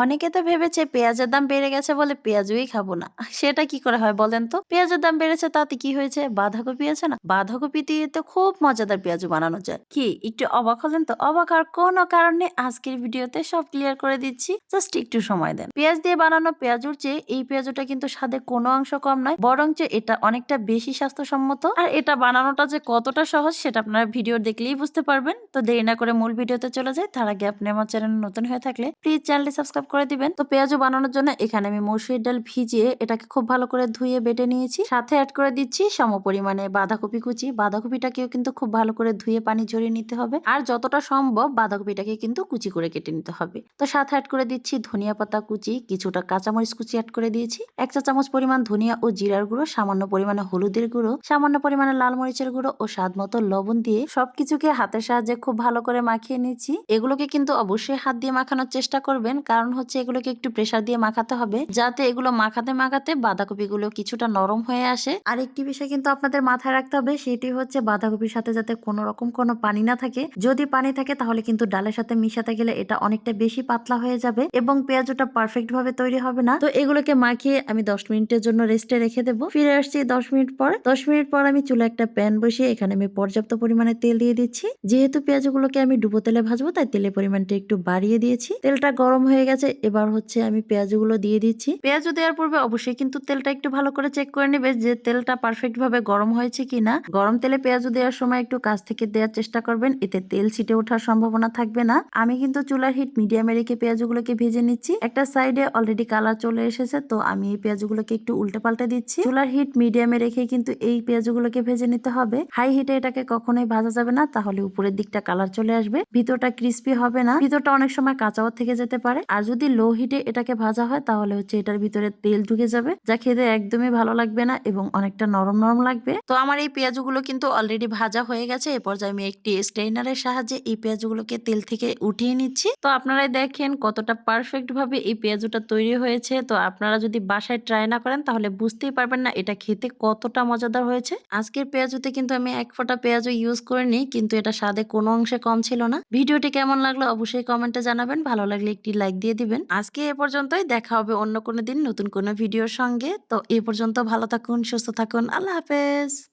অনেকে তো ভেবেছে পেঁয়াজের দাম বেড়ে গেছে বলে পেঁয়াজই খাব না। সেটা কি করে হয় বলেন তো? পেঁয়াজের দাম বেড়েছে তাতে কি হয়েছে? বাঁধাকপি আছে না? বাঁধাকপি দিয়ে তো খুব মজাদার পেঁয়াজু বানানো যায়। কি, একটু অবাক হলেন তো? অবাক আর কোনো কারণে আজকের ভিডিওতে সব ক্লিয়ার করে দিচ্ছি। জাস্ট একটু সময় দেন। পেঁয়াজ দিয়ে বানানো পেঁয়াজুর চেয়ে এই পেঁয়াজুটা কিন্তু স্বাদে কোনো অংশ কম নয়, বরঞ্চ এটা অনেকটা বেশি স্বাস্থ্যসম্মত। আর এটা বানানোটা যে কতটা সহজ সেটা আপনারা ভিডিও দেখলেই বুঝতে পারবেন। তো দেরি না করে মূল ভিডিওতে চলে যায় তার আগে আপনি আমার চ্যানেল নতুন হয়ে থাকলে প্লিজ চ্যানেলটি সাবস্ক্রাইব করে দিবেন। তো পেঁয়াজও বানানোর জন্য এখানে আমি মসুর ডাল ভিজিয়ে এটাকে খুব ভালো করে ধুয়ে বেটে নিয়েছি। সাথে অ্যাড করে দিচ্ছি সম পরিমাণে বাঁধাকপি কুচি। বাঁধাকপিটাকেও কিন্তু খুব ভালো করে ধুয়ে পানি ঝরিয়ে নিতে হবে। আর যতটা সম্ভব বাঁধাকপিটাকে কিন্তু কুচি করে কেটে নিতে হবে। তো সাথে অ্যাড করে দিচ্ছি ধনিয়া পাতা কুচি, কিছুটা কাঁচামরিচ কুচি অ্যাড করে দিয়েছি। এক চা চামচ পরিমাণ ধনিয়া ও জিরার গুঁড়ো, সামান্য পরিমাণে হলুদের গুঁড়ো, সামান্য পরিমাণে লাল মরিচের গুঁড়ো ও স্বাদ মতো লবণ দিয়ে সবকিছুকে হাতের সাহায্যে খুব ভালো করে মাখিয়ে নিচ্ছি। এগুলোকে কিন্তু অবশ্যই হাত দিয়ে মাখানোর চেষ্টা করবেন, কারণ হচ্ছে এগুলোকে একটু প্রেসার দিয়ে মাখাতে হবে, যাতে এগুলো মাখাতে মাখাতে বাঁধাকপিগুলো কিছুটা নরম হয়ে আসে। আর একটি বিষয় কিন্তু আপনাদের মাথায় রাখতে হবে, সেটি হচ্ছে বাঁধাকপির সাথে যাতে কোনো রকম কোনো পানি না থাকে। যদি পানি থাকে তাহলে কিন্তু ডালের সাথে মিশাতে গেলে এটা অনেকটা বেশি পাতলা হয়ে যাবে এবং পেঁয়াজটা পারফেক্ট ভাবে তৈরি হবে না। তো এগুলোকে মাখিয়ে আমি দশ মিনিটের জন্য রেস্টে রেখে দেবো। ফিরে আসছি দশ মিনিট পর। দশ মিনিট পর আমি চুলে একটা প্যান বসিয়ে এখানে আমি পর্যাপ্ত পরিমাণে তেল দিয়ে দিচ্ছি। যেহেতু পেঁয়াজগুলোকে আমি ডুবো তেলে ভাজবো, তাই তেলের পরিমাণটা একটু বাড়িয়ে দিয়েছি। তেলটা গরম হয়ে গেছে। এবার হচ্ছে আমি পেঁয়াজগুলো দিয়ে দিচ্ছি। পেঁয়াজ দেওয়ার পূর্বে অবশ্যই কিন্তু তেলটা একটু ভালো করে চেক করে নেবে যে তেলটা পারফেক্ট ভাবে গরম হয়েছে কিনা। গরম তেলে পেঁয়াজ দেওয়ার সময় একটু কাছ থেকে দেওয়ার চেষ্টা করবেন, এতে তেল ছিটে ওঠার সম্ভাবনা থাকবে না। আমি কিন্তু চুলার হিট মিডিয়ামে রেখে পেঁয়াজগুলোকে ভেজে নিচ্ছি। একটা সাইডে অলরেডি কালার চলে এসেছে, তো আমি এই পেঁয়াজগুলোকে একটু উল্টে পাল্টে দিচ্ছি। চুলার হিট মিডিয়ামে রেখে কিন্তু এই পেঁয়াজগুলোকে ভেজে নিতে হবে। হাই হিটে এটাকে কখনোই ভাজা যাবে না, তাহলে উপরের দিকটা কালার চলে আসবে। ভিতরটা ক্রিস্পি হবে না। ভিতরটা অনেক সময় কাঁচাও থেকে যেতে পারে, আর যদি লো হিটে এটাকে ভাজা হয়, তাহলে হচ্ছে এটার ভিতরে তেল ঢুকে যাবে, যা খেতে একদমই ভালো লাগবে না এবং অনেকটা নরম নরম লাগবে। তো আমার এই পেঁয়াজগুলো কিন্তু অলরেডি ভাজা হয়ে গেছে, এ পর্যায়ে আমি একটি স্ট্রেনারের সাহায্যে এই পেঁয়াজগুলোকে তেল থেকে উঠিয়ে নিচ্ছি। তো আপনারাই দেখেন কতটা পারফেক্ট ভাবে এই পেঁয়াজটা তৈরি হয়েছে। তো আপনারা যদি বাসায় ট্রাই না করেন, তাহলে বুঝতেই পারবেন না এটা খেতে কতটা মজাদার হয়েছে। আজকের পেঁয়াজুতে কিন্তু আমি এক ফোঁটা পেঁয়াজও ইউজ করিনি, কিন্তু এটা স্বাদে কোনো অংশে কম ছিল না। ভিডিওটি কেমন লাগল অবশ্যই কমেন্টে জানাবেন। ভালো লাগলে একটি লাইক দিয়ে দিবেন। আজকে এ পর্যন্তই। দেখা হবে অন্য কোনো দিন নতুন কোনো ভিডিওর সঙ্গে। তো এ পর্যন্ত ভালো থাকুন, সুস্থ থাকুন। আল্লাহ হাফেজ।